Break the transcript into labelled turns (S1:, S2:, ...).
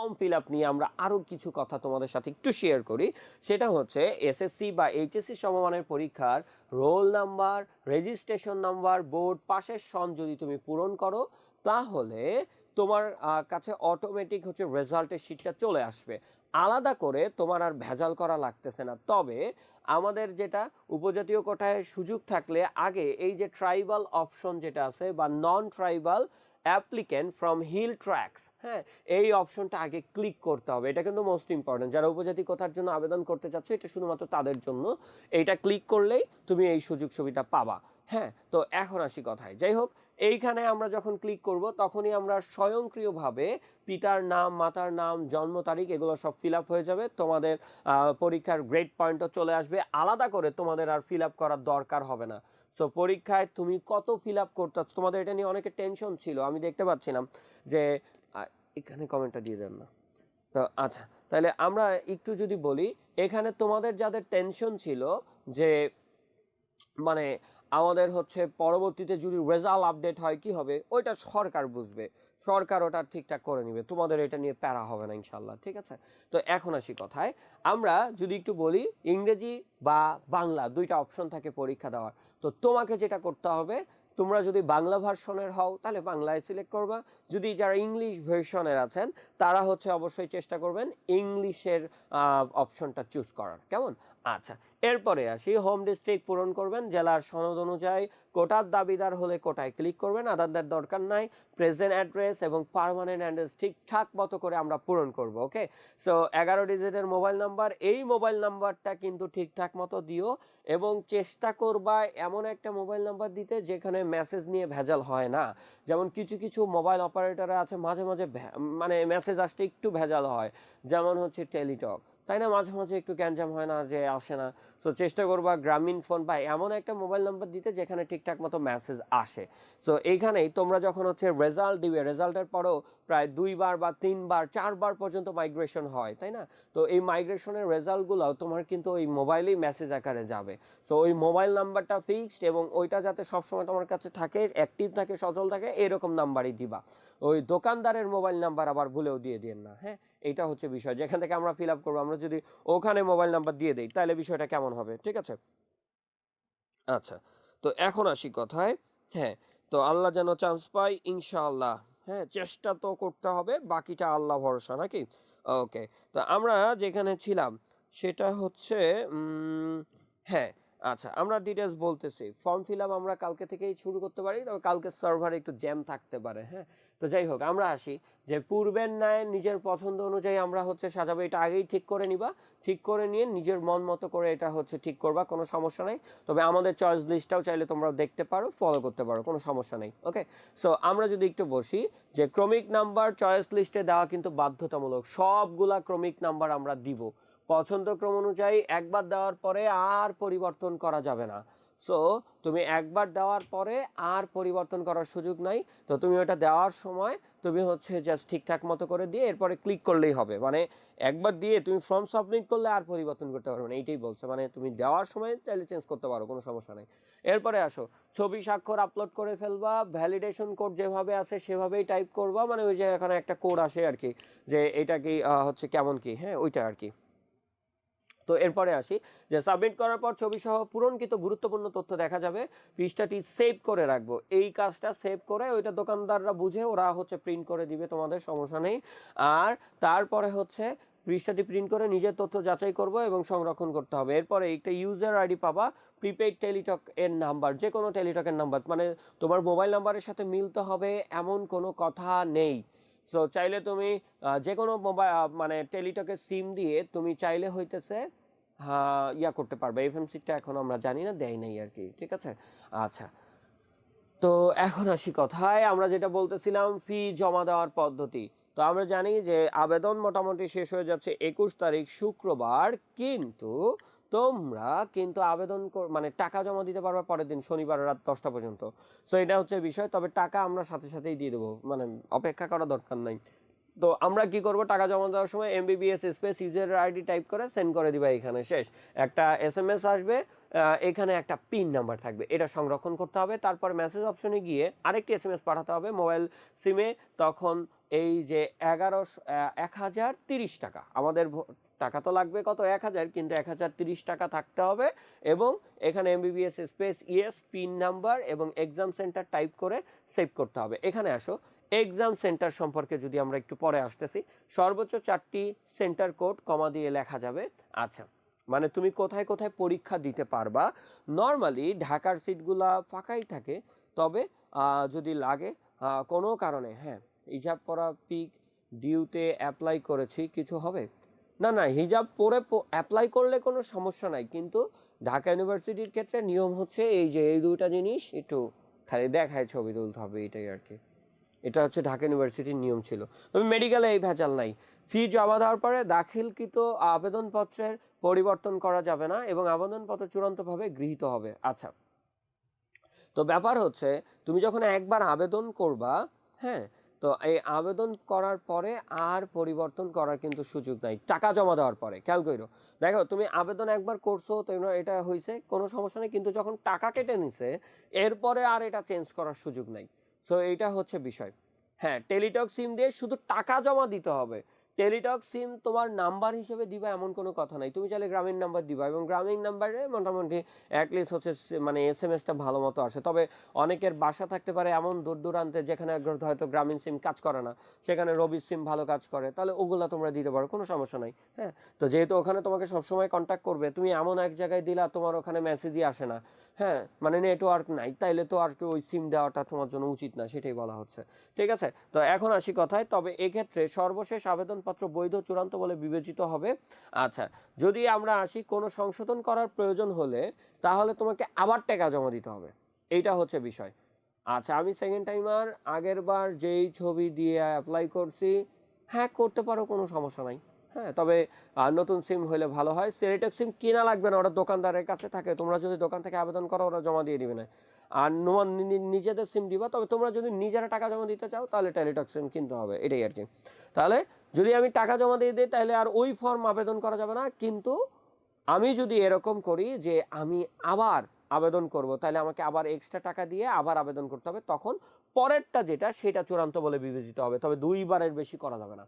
S1: Form fill up নিয়ে আমরা আরও কিছু কথা তোমাদের সাথে একটু শেয়ার করি। সেটা হচ্ছে এসএসসি বা এইচএসসি সমমানের পরীক্ষার roll number registration number board পাশের সন যদি তুমি পূরণ করো, তাহলে তোমার কাছে অটোমেটিক হচ্ছে রেজাল্টের শিটটা চলে আসবে। আলাদা করে তোমার আর ভেজাল করা লাগতেছে না। তবে আমাদের যেটা উপজাতীয় কোটায় সুযোগ থাকলে আগে এই যে ট্রাইবাল অপশন যেটা আছে বা non tribal applicant from hill tracts হ্যাঁ এই অপশনটা আগে ক্লিক করতে হবে। এটা কিন্তু মোস্ট ইম্পর্টেন্ট যারা উপজাতি কোথার জন্য আবেদন করতে চাচ্ছ, এটা শুধুমাত্র তাদের জন্য। এইটা ক্লিক করলেই তুমি এই সুযোগ সুবিধা পাবা। হ্যাঁ তো এখন আসি কথায়। যাই হোক, এইখানে আমরা যখন ক্লিক করব, তখনই আমরা স্বয়ংক্রিয়ভাবে পিতার নাম, মাতার নাম, জন্ম তারিখ এগুলো সব ফিল হয়ে যাবে। তোমাদের পরীক্ষার গ্রেড পয়েন্টও চলে আসবে। আলাদা করে তোমাদের আর ফিল করার দরকার হবে না। সো পরীক্ষায় তুমি কত ফিল আপ করতেছ? তোমাদের এটা নিয়ে অনেকে টেনশন ছিল। আমি দেখতে পাচ্ছিলাম যে এখানে কমেন্টটা দিয়ে দেন না। তো আচ্ছা তাহলে আমরা একটু যদি বলি, এখানে তোমাদের যাদের টেনশন ছিল যে মানে আমাদের হচ্ছে পরবর্তীতে যদি রেজাল্ট আপডেট হয়, কি হবে? ওইটা সরকার বুঝবে। সরকার ওটা ঠিকঠাক করে নিবে। তোমাদের এটা নিয়ে প্যারা হবে না ইনশাল্লাহ ঠিক আছে? তো এখন আসি কথায়। আমরা যদি একটু বলি, ইংরেজি বা বাংলা দুইটা অপশন থাকে পরীক্ষা দেওয়ার। তো তোমাকে যেটা করতে হবে, তোমরা যদি বাংলা ভার্সনের হও, তাহলে বাংলায় সিলেক্ট করবা। যদি যারা ইংলিশ ভার্সনের আছেন, তারা হচ্ছে অবশ্যই চেষ্টা করবেন ইংলিশের অপশনটা চুজ করার। কেমন? আচ্ছা এরপরে আসি। হোম ডিস্ট্রিক্ট পূরণ করবেন, জেলার সনদ অনুযায়ী কোটার দাবিদার হলে কোটায় ক্লিক করবেন আদারদের দরকার নাই প্রেজেন্ট অ্যাড্রেস এবং পারমানেন্ট অ্যাড্রেস ঠিকঠাক মতো করে আমরা পূরণ করব ওকে সো এগারো ডিজিটের মোবাইল নাম্বার এই মোবাইল নাম্বারটা কিন্তু ঠিকঠাক মতো দিও এবং চেষ্টা করবা এমন একটা মোবাইল নাম্বার দিতে যেখানে মেসেজ নিয়ে ভেজাল হয় না। যেমন কিছু কিছু মোবাইল অপারেটরে আছে, মাঝে মাঝে মানে মেসেজ আসতে একটু ভেজাল হয়। যেমন হচ্ছে টেলিটক তাই না? মাঝে মাঝে একটু ক্যানজাম হয় না যে আসে না। সো চেষ্টা করবা গ্রামীণ ফোন বা এমন একটা মোবাইল নাম্বার দিতে যেখানে ঠিকঠাক মতো মেসেজ আসে। সো এইখানেই তোমরা যখন হচ্ছে রেজাল্ট দিবে রেজাল্টের পরও প্রায় দুইবার বা তিনবার, চারবার পর্যন্ত মাইগ্রেশন হয়, তাই না? তো এই মাইগ্রেশনের রেজাল্টগুলো তোমার কিন্তু ওই মোবাইলেই মেসেজ আকারে যাবে। সো ওই মোবাইল নাম্বারটা ফিক্সড এবং ওইটা যাতে সবসময় তোমার কাছে থাকে অ্যাক্টিভ থাকে, সচল থাকে, এরকম নাম্বারই দিবা। ওই দোকানদারের মোবাইল নাম্বার আবার ভুলেও দিয়ে দিন না হ্যাঁ? এইটা হচ্ছে বিষয়। যেখান থেকে আমরা ফিল আপ করব, আমরা যদি ওখানে মোবাইল নাম্বার দিয়ে দিই, তাহলে বিষয়টা কেমন হবে? ঠিক আছে? আচ্ছা তো এখন আসি কথায়। হ্যাঁ তো আল্লাহ যেন চান্স পাই ইনশাআল্লাহ। হ্যাঁ চেষ্টা তো করতে হবে, বাকিটা আল্লাহ ভরসা, নাকি? ওকে তো আমরা যেখানে ছিলাম, সেটা হচ্ছে হ্যাঁ আচ্ছা আমরা ডিটেলস বলতেছি। ফর্ম ফিল আপ আমরা কালকে থেকেই শুরু করতে পারি, তবে কালকে সার্ভারে একটু জ্যাম থাকতে পারে হ্যাঁ? তো যাই হোক, আমরা আসি যে পূর্বের ন্যায় নিজের পছন্দ অনুযায়ী আমরা হচ্ছে সাজাবো, এটা আগেই ঠিক করে নিবা। ঠিক করে নিয়ে নিজের মন মতো করে এটা হচ্ছে ঠিক করবা, কোনো সমস্যা নেই। তবে আমাদের চয়েস লিস্টটাও চাইলে তোমরা দেখতে পারো ফলো করতে পারো, কোনো সমস্যা নেই ওকে সো আমরা যদি একটু বসি যে ক্রমিক নাম্বার চয়েস লিস্টে দেওয়া কিন্তু বাধ্যতামূলক, সবগুলা ক্রমিক নাম্বার আমরা দিব। পছন্দ ক্রম অনুযায়ী একবার দেওয়ার পরে আর পরিবর্তন করা যাবে না। সো তুমি একবার দেওয়ার পরে আর পরিবর্তন করার সুযোগ নাই। তো তুমি ওটা দেওয়ার সময় তুমি হচ্ছে জাস্ট ঠিকঠাক মতো করে দিয়ে এরপরে ক্লিক করলেই হবে। মানে একবার দিয়ে তুমি ফর্ম সাবমিট করলে আর পরিবর্তন করতে পারবে না। এইটাই বলছে। মানে তুমি দেওয়ার সময় চাইলে চেঞ্জ করতে পারো, কোনো সমস্যা নেই। এরপরে আসো। ছবি স্বাক্ষর আপলোড করে ফেলবা ভ্যালিডেশন কোড যেভাবে আছে সেভাবেই টাইপ করবা। মানে ওই যে এখানে একটা কোড আসে আর কি, যে এটা কি হচ্ছে কেমন কি? হ্যাঁ ওইটা আর কি। তো এরপরে আসি যে সাবমিট করার পর ছবি সহ পূরণকৃত গুরুত্বপূর্ণ তথ্য দেখা যাবে। পৃষ্ঠাটি সেভ করে রাখব। এই কাজটা সেভ করে ওইটা দোকানদাররা বুঝে ওরা হচ্ছে প্রিন্ট করে দিবে, তোমাদের সমস্যা নেই। আর তারপরে হচ্ছে পৃষ্ঠাটি প্রিন্ট করে নিজের তথ্য যাচাই করব এবং সংরক্ষণ করতে হবে। এরপরে একটা ইউজার আইডি পাবা প্রিপেইড টেলিটক এর নাম্বার যে কোনো টেলিটকের নাম্বার মানে তোমার মোবাইল নাম্বারের সাথে মিলতে হবে, এমন কোনো কথা নেই। সো চাইলে তুমি যে কোনো মোবাইল মানে টেলিটকের সিম দিয়ে তুমি চাইলে হইতেছে ইয়া করতে পারবে। এফ এম এফএমসিটা এখন আমরা জানি না, দেয় নাই আর কি ঠিক আছে? আচ্ছা। তো এখন আসি কথায়, আমরা যেটা বলতেছিলাম ফি জমা দেওয়ার পদ্ধতি। তো আমরা জানি যে আবেদন মোটামুটি শেষ হয়ে যাচ্ছে একুশ তারিখ শুক্রবার, কিন্তু তোমরা কিন্তু আবেদন মানে টাকা জমা দিতে পারবে পরের দিন, শনিবার রাত দশটা পর্যন্ত। সো এটা হচ্ছে বিষয়, তবে টাকা আমরা সাথে সাথেই দিয়ে দেবো মানে অপেক্ষা করা দরকার নাই। তো আমরা কি করব? টাকা জমা দেওয়ার সময় MBBS space user ID type করে সেন্ড করে দিবা এখানে। শেষ। একটা এস এম এস আসবে এখানে একটা পিন নাম্বার থাকবে। এটা সংরক্ষণ করতে হবে। তারপর মেসেজ অপশনে গিয়ে আরেকটি এস এম এস পাঠাতে হবে মোবাইল সিমে তখন এই যে এগারোশো এক হাজার তিরিশ টাকা। আমাদের টাকা তো লাগবে কত? এক হাজার কিন্তু এক হাজার তিরিশ টাকা থাকতে হবে এবং এখানে M MBBS space ES PIN number এবং এক্সাম সেন্টার টাইপ করে সেভ করতে হবে। এখানে আসো এক্সাম সেন্টার সম্পর্কে যদি আমরা একটু পরে আসতেছি, সর্বোচ্চ চারটি সেন্টার কোড কমা দিয়ে লেখা যাবে। আচ্ছা মানে তুমি কোথায় কোথায় পরীক্ষা দিতে পারবা? নর্মালি ঢাকার সিটগুলা ফাঁকাই থাকে, তবে যদি লাগে কোনো কারণে হ্যাঁ হিজাব পরা পিক ডিউতে অ্যাপ্লাই করেছি, কিছু হবে? না না, হিজাব পরে অ্যাপ্লাই করলে কোনো সমস্যা নাই, কিন্তু ঢাকা ইউনিভার্সিটির ক্ষেত্রে নিয়ম হচ্ছে এই যে, এই দুইটা জিনিস একটু খালি দেখায় ছবি তুলতে হবে, এটাই আর কি। এটা হচ্ছে ঢাকা ইউনিভার্সিটির নিয়ম ছিল। তবে মেডিকেলে এই ভেজাল নাই। ফি জমা দেওয়ার পরে দাখিলকৃত আবেদনপত্রের পরিবর্তন করা যাবে না এবং আবেদনপত্র চূড়ান্তভাবে গৃহীত হবে। আচ্ছা। তো ব্যাপার হচ্ছে, তুমি যখন একবার আবেদন করবা হ্যাঁ তো এই আবেদন করার পরে আর পরিবর্তন করার কিন্তু সুযোগ নাই। টাকা জমা দেওয়ার পরে, খেয়াল করো দেখো, তুমি আবেদন একবার করছ, তো এটা হয়েছে কোনো সমস্যা নেই, কিন্তু যখন টাকা কেটে নিছে, এরপরে আর এটা চেঞ্জ করার সুযোগ নাই। সো এইটা হচ্ছে বিষয়। হ্যাঁ টেলিটক সিম দিয়ে শুধু টাকা জমা দিতে হবে। টেলিটক সিম তোমার নাম্বার হিসেবে দিবা এমন কোনো কথা নাই। তুমি চাইলে গ্রামীণ নাম্বার দিবা এবং গ্রামীণ নাম্বারে মোটামুটি অ্যাটলিস্ট হচ্ছে মানে এস এম এসটা ভালো মতো আসে। তবে অনেকের বাসা থাকতে পারে এমন দূর দূরান্তে যেখানে হয়তো গ্রামীণ সিম কাজ করে না। সেখানে রবি সিম ভালো কাজ করে। তাহলে ওগুলা তোমরা দিতে পারো, কোনো সমস্যা নাই হ্যাঁ? তো যেহেতু ওখানে তোমাকে সবসময় কন্ট্যাক্ট করবে, তুমি এমন এক জায়গায় দিলা তোমার ওখানে মেসেজই আসে না হ্যাঁ? মানে নেটওয়ার্ক নাই, তাইলে তো আর কি ওই সিম দেওয়াটা তোমার জন্য উচিত না, সেটাই বলা হচ্ছে। ঠিক আছে? তো এখন আসি কথায়, তবে এক্ষেত্রে সর্বশেষ আবেদনপত্র বৈধ চূড়ান্ত বলে বিবেচিত হবে। আচ্ছা যদি আমরা আসি কোনো সংশোধন করার প্রয়োজন হলে, তাহলে তোমাকে আবার টাকা জমা দিতে হবে। এইটা হচ্ছে বিষয়। আচ্ছা আমি সেকেন্ড টাইমার আগের বার যেই ছবি দিয়ে অ্যাপ্লাই করছি হ্যাঁ করতে পারো, কোনো সমস্যা নাই। হ্যাঁ তবে নতুন সিম হলে ভালো হয়। সেরিটেক সিম কিনা লাগবে না ওরা দোকানদারের কাছে থাকে। তোমরা যদি দোকান থেকে আবেদন করো, ওরা জমা দিয়ে দিবে না। আর তোমার নি- নি- নিজেদের সিম দিবা, তবে তোমরা যদি নিজেরা টাকা জমা দিতে চাও, তাহলে টেলিটক সিম কিনতে হবে। এটাই আর কি। তাহলে, যদি আমি টাকা জমা দিয়ে দিই, তাহলে আর ওই ফর্ম আবেদন করা যাবে না। কিন্তু আমি যদি এরকম করি যে আমি আবার আবেদন করব, তাহলে আমাকে আবার এক্সট্রা টাকা দিয়ে আবার আবেদন করতে হবে। তখন পরেরটা যেটা, সেটা চূড়ান্ত বলে বিবেচিত হবে। তবে দুইবারের বেশি করা যাবে না।